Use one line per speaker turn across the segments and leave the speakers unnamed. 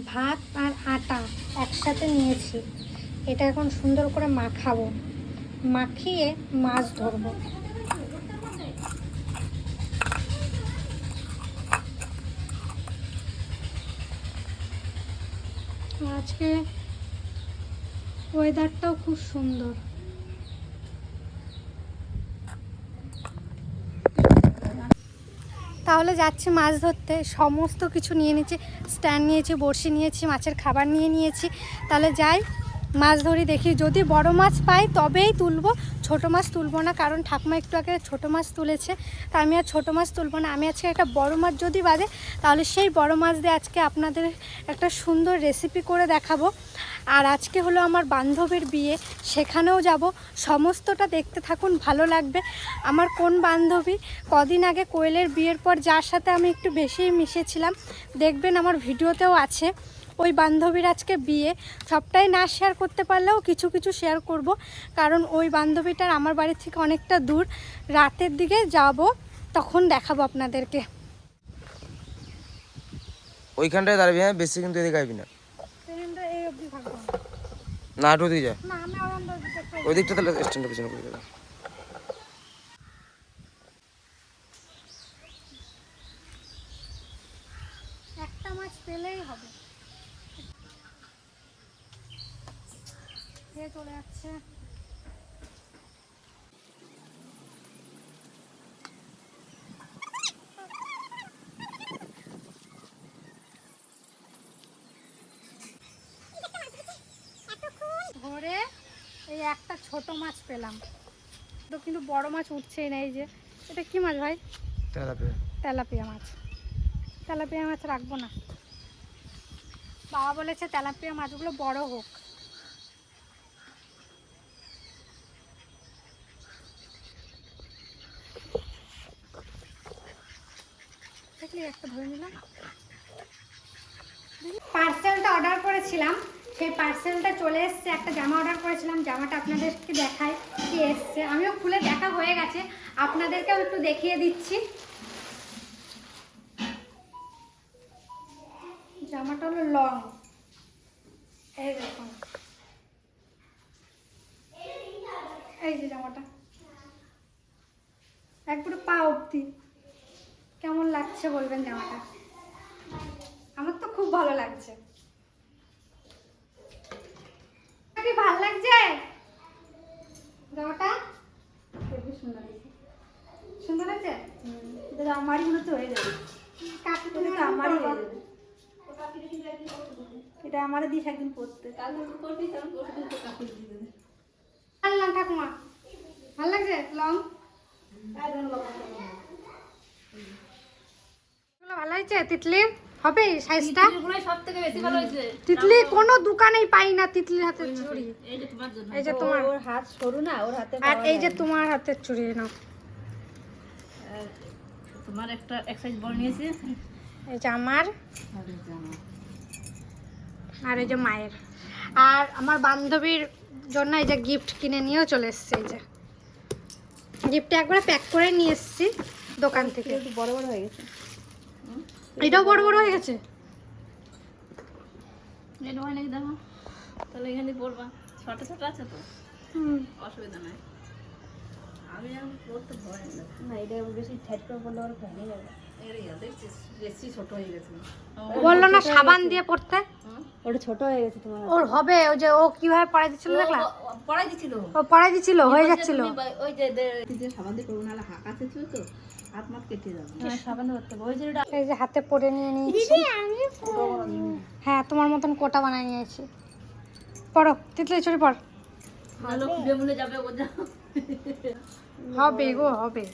ভাত আর আটা একসাথে নিয়েছি। এটা এখন সুন্দর করে মাখাবো। মাখিয়ে মাছ ধরবো। আজকে ওয়েদারটাও খুব সুন্দর। তাহলে যাচ্ছি মাছ ধরতে। সমস্ত কিছু নিয়ে নিয়েছি। স্ট্যান্ড নিয়েছি, বড়শি নিয়েছি, মাছের খাবার নিয়ে নিয়েছি। তাহলে যাই। মাছ ধরি দেখি। যদি বড় মাছ পাই তবেই তুলবো। ছোট মাছ তুলবো না, কারণ ঠাকুমা একটু আগে ছোট মাছ তুলেছে। তা আমি আর ছোট মাছ তুলবো না। আমি আজকে একটা বড় মাছ যদি বাজে তাহলে সেই বড় মাছ দিয়ে আজকে আপনাদের একটা সুন্দর রেসিপি করে দেখাবো। আর আজকে হলো আমার বান্ধবীর বিয়ে, সেখানেও যাব। সমস্তটা দেখতে থাকুন, ভালো লাগবে। আমার কোন বান্ধবী কদিন আগে কোয়েলের বিয়ের পর যার সাথে আমি একটু বেশি মিশেছিলাম, দেখবেন আমার ভিডিওতেও আছে। ওই বান্ধবীর আজকে বিয়ে। সবটাই না শেয়ার করতে পারলেও কিছু কিছু শেয়ার করব। কারণ ওই বান্ধবীটার আমার বাড়ি থেকে অনেকটা দূর। রাতের দিকে যাব তখন দেখাবো আপনাদেরকে।
ওইখানটায় দাঁড়াবি হ্যাঁ? বেশি কিন্তু এদিকে আইবি না। না যা। ওই দিকটা তাহলে স্ট্যান্ডের পিছনে করে দেবে
একটা মাছ পেলেই হবে এ চলে যাচ্ছে ধরে এই একটা ছোট মাছ পেলাম। তো কিন্তু বড় মাছ উঠছেই না এই যে। এটা কি মাছ ভাই?
তেলাপিয়া।
তেলাপিয়া মাছ। তেলাপিয়া মাছ রাখব না। বাবা বলেছে তেলাপিয়া মাছগুলো বড় হোক। দেখলি একটা ধরে নিলাম। পার্সেলটা অর্ডার করেছিলাম। সেই পার্সেলটা চলে এসছে, একটা জামা অর্ডার করেছিলাম, জামাটা আপনাদেরকে দেখায় কি এসছে। আমিও খুলে দেখা হয়ে গেছে, আপনাদেরকেও একটু দেখিয়ে দিচ্ছি। জামাটা হলো লং এই দেখুন। এই যে জামাটা। একবারে পা অব্দি কেমন লাগছে বলবেন জামাটা? আমার তো খুব ভালো লাগছে। কি ভালো লাগছে? জামাটা খুবই সুন্দর লাগছে সুন্দর লাগছে
এটা আমারই মনে হয়ে যাবে।
কাকে
তো আমারই হয়ে যাবে। এটা আমারও দিস একদিন পড়তে
আনলাম ঠাকুমা? ভালো লাগছে? লং? এগুলো ভালো হয়েছে তিতলির হবে সাইজটা?
সব থেকে বেশি ভালো হয়েছে।
তিতলি কোনো দোকানেই পাই না তিতলির হাতের চুড়ি।
এই যে তোমার ওর হাত সরু না ওর হাতে
আর এই যে তোমার হাতের চুড়ি নাও।
তোমার একটা এক সাইজ বড় নিয়েছি।
এই যে আমার।
আর এই যে আমার।
আর এই যে মায়ের। আর আমার বান্ধবীর জন্য এই যে গিফট কিনে নিয়েও চলে এসছে এই যে। গিফটটা একবারে প্যাক করে নিয়ে এসেছি দোকান থেকে।
একটু বড় বড় হয়ে গেছে।
এটাও বড় বড় হয়ে গেছে।
এটা হয় নাকি দেখো। তাহলে এখান পড়বা ছোট ছোট আছে তো?
হুম।
অসুবিধা নাই। আমি এখন পড়তে ভয় না। এটা বেশি ঠেট করে পড়লে ওর ভেঙে যাবে দেখছিস বেশি ছোট গেছে।
বলল না সাবান দিয়ে পড়তে
ওটা ছোট হয়ে গেছে তোমার
ওর হবে ওই যে ও কীভাবে পড়াই দিচ্ছিল দেখলা?
পড়াই দিছিল
ও পড়াই হয়ে যাচ্ছিল।
ওই যে সাবান দিয়ে করব হাঁক আছে তো? হাত মাত কেটে যাবে হ্যাঁ সাবান দিয়ে ওই যে
এই যে হাতে পরে নিয়ে নিয়েছি। হ্যাঁ তোমার মতন কোটা বানাই নিয়েছি। পড়ো তিতলি চুরি পড়
ভালো বেমুনে যাবে ও
হবে গো হবে।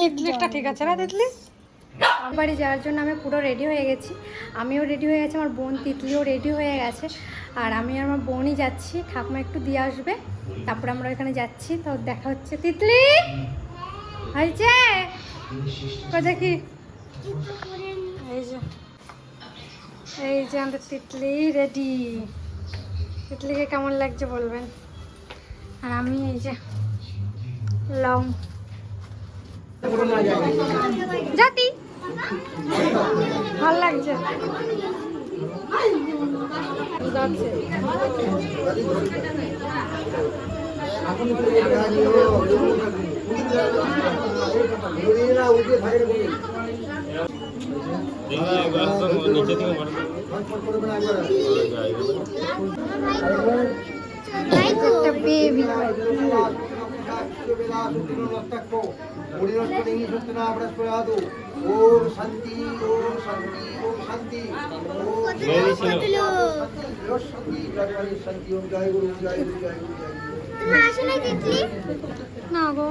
তিতলিটা ঠিক আছে না তিতলি? বাড়ি যাওয়ার জন্য আমি পুরো রেডি হয়ে গেছি। আমিও রেডি হয়ে গেছি আমার বোন তিতলিও রেডি হয়ে গেছে। আর আমি আর আমার বোনই যাচ্ছি ঠাকুমা একটু দিয়ে আসবে। তারপরে আমরা ওখানে যাচ্ছি তো দেখা হচ্ছে। তিতলি! হয়েছে? দেখি এই যে। এই যে আমাদের তিতলি রেডি তিতলিকে কেমন লাগছে বলবেন? আর আমি এই যে লং। জাতি, ভালো লাগছে। একটা
ওম শান্তি ওম শান্তি ওম শান্তি ওম শান্তি শান্তি ওম জয় গুরু জয় গুরু জয় গুরু জয় গুরু
না গো।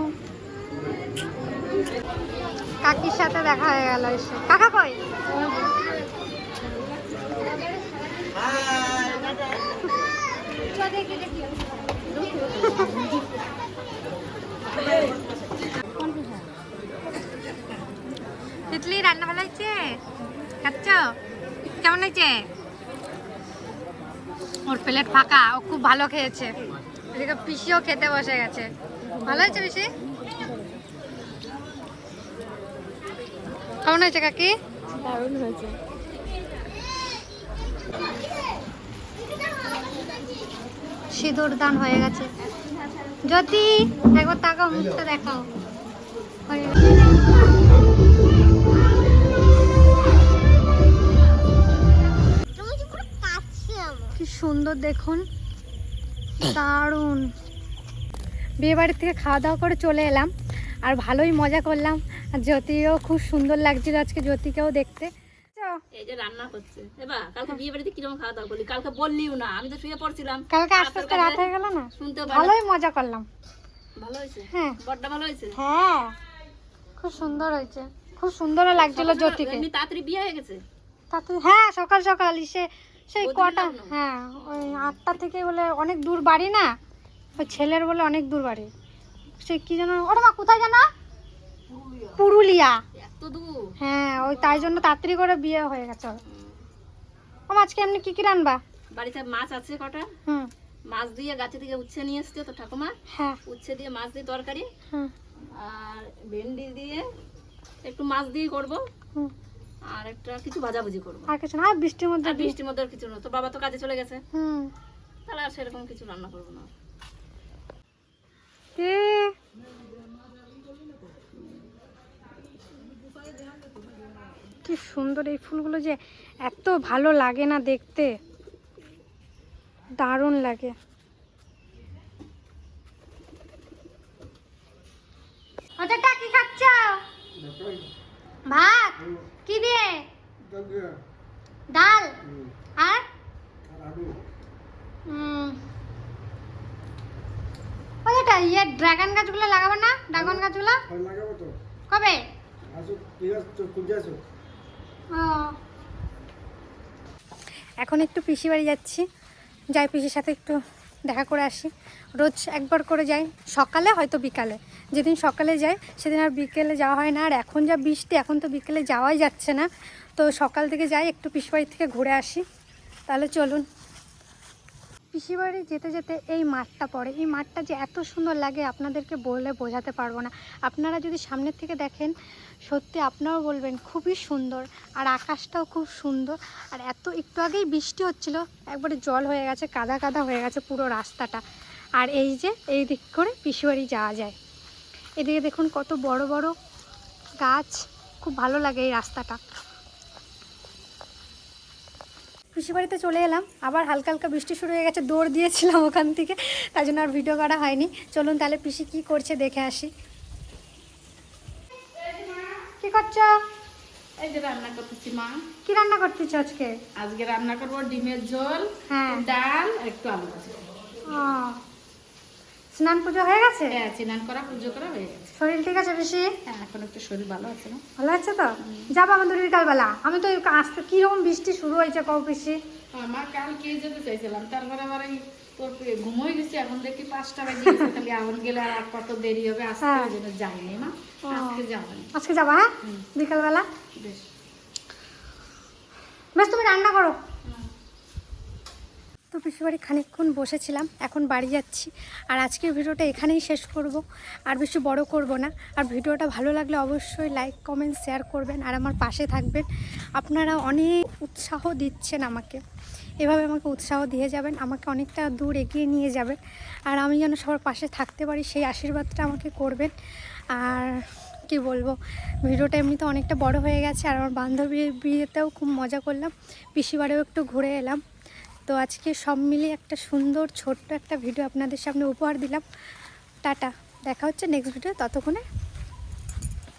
কাকির সাথে দেখা হয়ে গেল এসে। কাকা কই? তিতলি রান্না ভালো হয়েছে? খাচ্ছ? কেমন হয়েছে? ওর প্লেট ফাঁকা, ও খুব ভালো খেয়েছে। এদিকে পিসিও খেতে বসে গেছে। ভালো হয়েছে পিসি? কেমন হয়েছে কাকি?
দারুণ হয়েছে।
সিঁদুর দান হয়ে গেছে। যদি একবার তাকাও মুখটা দেখাও। হয়ে। কি সুন্দর দেখুন। দারুণ। বিয়ে বাড়ির থেকে খাওয়া দাওয়া করে চলে এলাম। আর ভালোই মজা করলাম। জ্যোতিও খুব সুন্দর লাগছিল আজকে জ্যোতিকেও দেখতে।
এই যে রান্না করছে। এবার কালকে বিয়ে বাড়িতে কীরকম খাওয়া দাওয়া করলি? কালকে বললিও না আমি তো শুয়ে পড়ছিলাম।
কালকে আস্তে আস্তে রাত হয়ে গেল না?
শুনতে
ভালোই মজা করলাম।
ভালো হয়েছে?
হ্যাঁ।
বড্ডা ভালো হয়েছে?
হ্যাঁ। খুব সুন্দর হয়েছে। খুব সুন্দরও লাগছিল জ্যোতিকে।
এমনি তাড়াতাড়ি বিয়ে হয়ে গেছে?
হ্যাঁ সকাল সকাল সেই কটা হ্যাঁ ওই আটটা থেকে বলে অনেক দূর বাড়ি না? ওই ছেলের বলে অনেক দূর বাড়ি। সে কি যেন ওটা মা কোথায় জানা পুরুলিয়া। হ্যাঁ ওই তাই জন্য তাড়াতাড়ি করে বিয়ে হয়ে গেছে। ও আজকে এমনি কি কি রানবা?
বাড়িতে মাছ আছে কটা।
হুম।
মাছ দিয়ে গাছে থেকে উচ্ছে নিয়ে এসছে তো ঠাকুমা।
হ্যাঁ।
উচ্ছে দিয়ে মাছ দিয়ে তরকারি। আর ভেন্ডি দিয়ে একটু মাছ দিয়ে করব।
হুম।
আর একটা কিছু ভাজাভুজি করব।
আর কিছু না বৃষ্টির মধ্যে
বৃষ্টির মধ্যে আর কিছু না। তো বাবা তো কাজে চলে গেছে।
হুম।
তাহলে আর সেরকম কিছু রান্না করব না।
কে সুন্দর এই ফুলগুলো যে এত ভালো লাগে না দেখতে। দারুণ লাগে। ওটা কি খাচ্ছ? ভাত? কি দিয়ে? ডাল? আর? ওটা ইয়ে ড্রাগন গাছগুলো লাগাবো না? ড্রাগন গাছগুলো?
লাগাবো তো।
কবে?
আসো ঠিক আছে তো খুঁজে আসো
ও। এখন একটু পিসি বাড়ি যাচ্ছি। যাই পিসির সাথে একটু দেখা করে আসি। রোজ একবার করে যাই। সকালে হয়তো বিকালে। যেদিন সকালে যাই, সেদিন আর বিকেলে যাওয়া হয় না। আর এখন যা বৃষ্টি, এখন তো বিকেলে যাওয়াই যাচ্ছে না। তো সকাল থেকে যাই, একটু পিসি বাড়ি থেকে ঘুরে আসি। তাহলে চলুন। পিসি বাড়ি যেতে যেতে এই মাঠটা পড়ে। এই মাঠটা যে এত সুন্দর লাগে আপনাদেরকে বলে বোঝাতে পারব না। আপনারা যদি সামনের থেকে দেখেন, সত্যি আপনারাও বলবেন খুবই সুন্দর আর আকাশটাও খুব সুন্দর। আর এত একটু আগেই বৃষ্টি হচ্ছিল, একবারে জল হয়ে গেছে, কাদা কাদা হয়ে গেছে পুরো রাস্তাটা। আর এই যে, এই দিক করে পিসিবাড়ি যাওয়া যায়। এদিকে দেখুন কত বড় বড় গাছ, খুব ভালো লাগে এই রাস্তাটা। পিসি বাড়িতে চলে এলাম। আবার হালকা হালকা বৃষ্টি শুরু হয়ে গেছে দৌড় দিয়েছিলাম ওখান থেকে তাই জন্য আর ভিডিও করা হয়নি। চলুন তাহলে পিসি কি করছে দেখে আসি। কি করছ?
এই যে রান্না করতেছি মা।
কি রান্না করতেছ আজকে?
আজকে রান্না করব ডিমের ঝোল
হ্যাঁ।
ডাল একটু আলু ভাজি।
স্নান পুজো হয়ে গেছে?
হ্যাঁ স্নান করা পুজো করা হয়ে গেছে।
শরীর ঠিক আছে বেশি
হ্যাঁ এখন একটু শরীর ভালো আছে না?
ভালো আছে তো? যাব আমাদের বিকালবেলা আমি তো আসতে কীরকম বৃষ্টি শুরু হয়েছে কও পিসি?
আমার কাল কে যেতে চাইছিলাম? তারপরে আবার এই তোর পে- ঘুম হয়ে গেছে এখন দেখি পাঁচটা বাজে তাহলে এখন গেলে আর কত দেরি হবে? আসতে
হ্যাঁ।
ওই জন্য যাইনি মা। আজকে যাব
আজকে যাবা হ্যাঁ? বিকালবেলা
বেশ।
বেশ তুমি রান্না করো। তো পিসিবাড়ি খানিকক্ষণ বসেছিলাম, এখন বাড়ি যাচ্ছি। আর আজকের ভিডিওটা এখানেই শেষ করব। আর বেশি বড় করব না। আর ভিডিওটা ভালো লাগলে অবশ্যই লাইক কমেন্ট শেয়ার করবেন। আর আমার পাশে থাকবেন। আপনারা অনেক উৎসাহ দিচ্ছেন আমাকে। এভাবে আমাকে উৎসাহ দিয়ে যাবেন। আমাকে অনেকটা দূর এগিয়ে নিয়ে যাবেন। আর আমি যেন সবার পাশে থাকতে পারি, সেই আশীর্বাদটা আমাকে করবেন। আর কি বলব, ভিডিওটা এমনিতে অনেকটা বড় হয়ে গেছে। আর আমার বান্ধবীর বিয়েতেও খুব মজা করলাম। পিসিবাড়িও একটু ঘুরে এলাম। তো আজকে সব মিলিয়ে একটা সুন্দর, ছোট্ট একটা ভিডিও আপনাদের সামনে উপহার দিলাম। টাটা। দেখা হচ্ছে নেক্সট ভিডিও ততক্ষণে